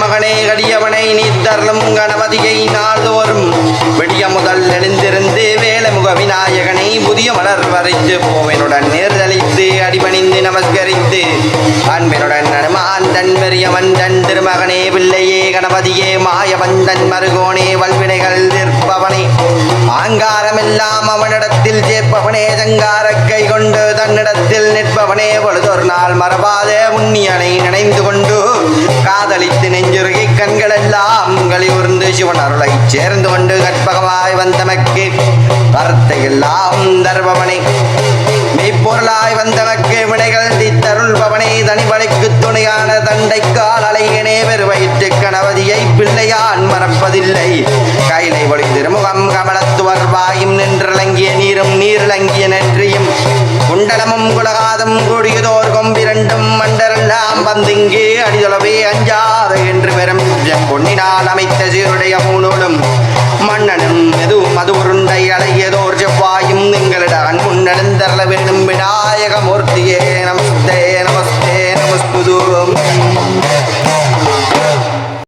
மகனே கடியவனை நீத்தருளும் கணபதியை நாள்தோறும். விடிய முதல் எழுந்திருந்து வேலமுக விநாயகனை புதிய மலர் வரைந்து போவனுடன் நேர்தளித்து அடிபணிந்து நமஸ்கரித்து அன்பினுடன் அனுமான் தன் பெரியவன் தன் திருமகனே பிள்ளையே கணபதியே மாயவந்தன் மருகோனே வல்வினைகள் ஆங்காரமெல்லாம் அவனிடத்தில் ஜேப்பவனே சங்கார கை கொண்டு தன்னிடத்தில் நிற்பவனே பொழுதொரு நாள் மறவாத உண்ணியனை நினைந்து கொண்டு காதலித்து நெஞ்சுருகி கண்களெல்லாம் கலிவுர்ந்து சிவன் அருளை சேர்ந்து கொண்டு கற்பகமாய் வந்தமக்கு கருத்தை எல்லாம் தருபவனே. மெய்ப்பொருளாய் வந்தவக்கு வினைகள் தீத்தருள்பவனே. தனிவழிக்கு துணையான தண்டைக்கால் அலைகனே பெருவயிற்று கணவதியை பிள்ளையான் மறப்பதில்லை. நன்றியும் குண்டலமும் குலகாதம் கூடியதோர் கொம்பிரண்டும் மண்டரெல்லாம் வந்திங்கே அடிதொலவே அஞ்சாத என்று பெறும் பொன்னினால் அமைத்த சீருடைய மூனோடும் மன்னனும் எதுவும் அது உருண்டை அழகியதோர் செவ்வாயும் எங்களிடம் முன்னெழுந்தரல வேண்டும் விநாயகமூர்த்தியே. நமஸ்தே நமஸ்தே நமஸ்குது